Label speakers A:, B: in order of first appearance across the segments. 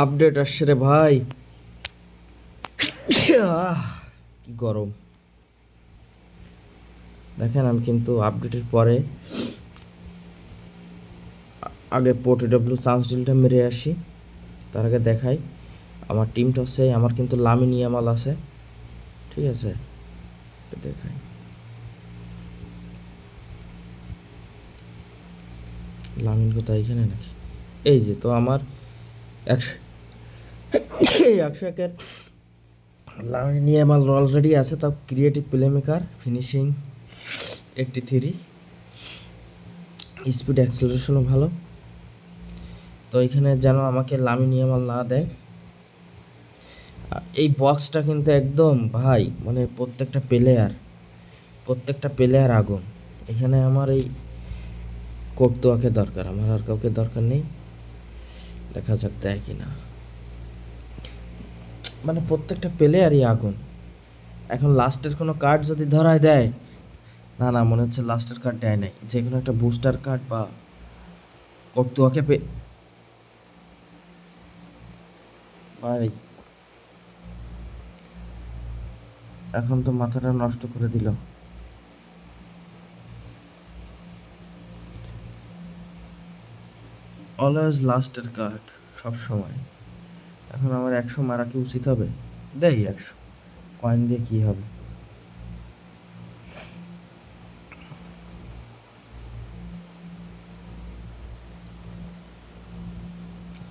A: Update আসছে রে ভাই। কি গরম। দেখেন আমি কিন্তু আপডেটের পরে আগে আগে পোর্টেডব্লিউ চান্স ডিলটা মেরে আসি। তার আগে দেখাই। আমার টিমটা হচ্ছে, আমার কিন্তু লামিন ইয়ামাল আছে। ঠিক আছে? দেখাই। লামিন কোথায়? এখানে নাকি? এই যে তো আমার একশো একশো একের লামিন ইয়ামাল অলরেডি আছে, তাও creative play maker finishing eighty three speed অ্যাক্সেলারেশনও ভালো। তো এখানে যেন আমাকে লামিন ইয়ামাল না দেয়। এই বক্সটা কিন্তু একদম ভাই মানে প্রত্যেকটা প্লেয়ার প্রত্যেকটা প্লেয়ার আগুন। এখানে আমার এই কোর্তোয়াকে দরকার, আমার আর কাউকে দরকার নেই। দেখা যাক দেয় কি না মানে প্রত্যেকটা প্লেয়ারই আগুন। এখন লাস্টের কোনো কার্ড যদি ধরায় দেয়, না না, মনে হচ্ছে লাস্টের কার্ড দেয় নাই। যে কোনো একটা বুস্টার কার্ড বা কোর্তোয়াকে পে ভাই। এখন তো মাথাটা নষ্ট করে দিল। অলওয়েজ লাস্টের কার্ড সব সময় এখন আমার একশো মারা কি উচিত হবে? দেই একশো। কয়েন দিয়ে কি হবে?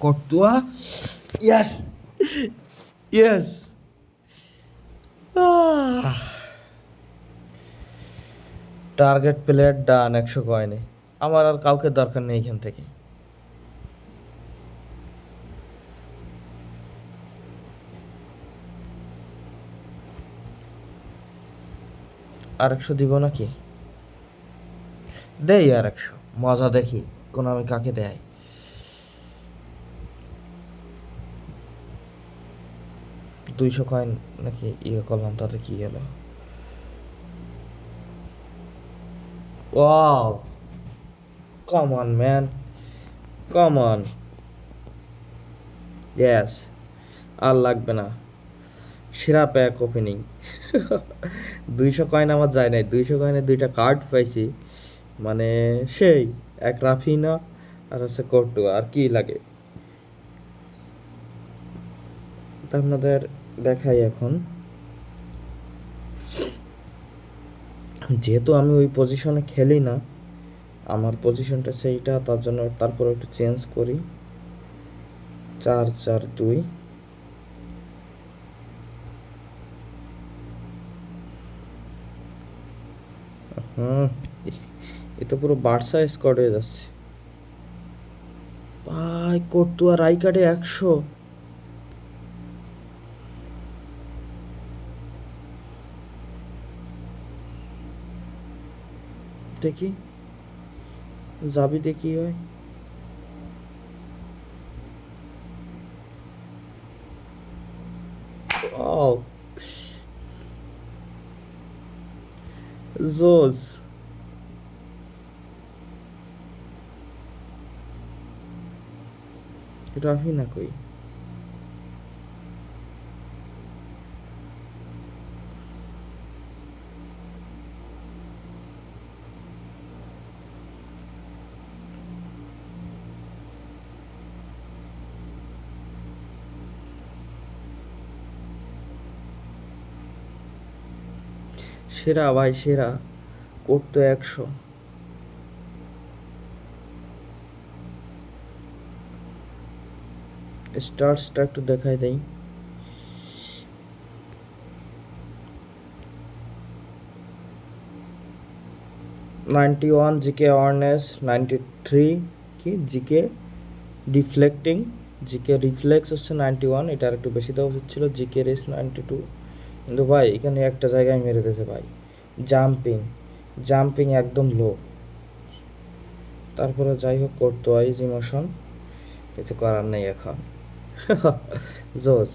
A: Courtois yes yes target player done একশো কয়েনে। আমার আর কাউকে দরকার নেই এখান থেকে। আর একশো দিব নাকি? দেই আর একশো মজা দেখি কোন আমি কাকে দেয় দুইশো কয়েন নাকি ইয়ে করলাম, তাতে কি গেল? Wow! Come on man come on আর লাগবে না। সেরা প্যাক ওপেনিং দুইশো কয়েন আমার যায় নাই, দুইশো কয়েনে দুইটা কার্ড পাইছি। মানে সেই, এক রাফিনা আর হচ্ছে কটু আর কি লাগে? তা আপনাদের দেখাই এখন। যেহেতু আমি ওই পজিশনে খেলি না, আমার পজিশনটা সেইটা, তার জন্য তারপর একটু চেঞ্জ করি। চার চার, দুই। এ তো পুরো বার্সা স্কোয়াড হয়ে যাচ্ছে। ভাই কটুয়া রাই কার্ডে একশো। দেখি। যাবি দেখি হয় Zoz. রাফি না কই সেরা ভাই, সেরা। করতো একশো। স্টার্সটা একটু দেখাই দেই। Ninety one GK awareness ninety three কি? জিকে ডিফ্লেক্টিং জিকে রিফ্লেক্স হচ্ছে নাইনটি ওয়ান এটা আর একটু বেশি দেওয়া উচিত ছিল, জিকে রেস নাইনটি টু। কিন্তু ভাই, এখানে একটা জায়গায় মেরে দিয়েছে ভাই। জাম্পিং জাম্পিং একদম লো তারপরে যাই হোক, করতো আইজ ইমোশন কিছু করার নেই এখন। জোস।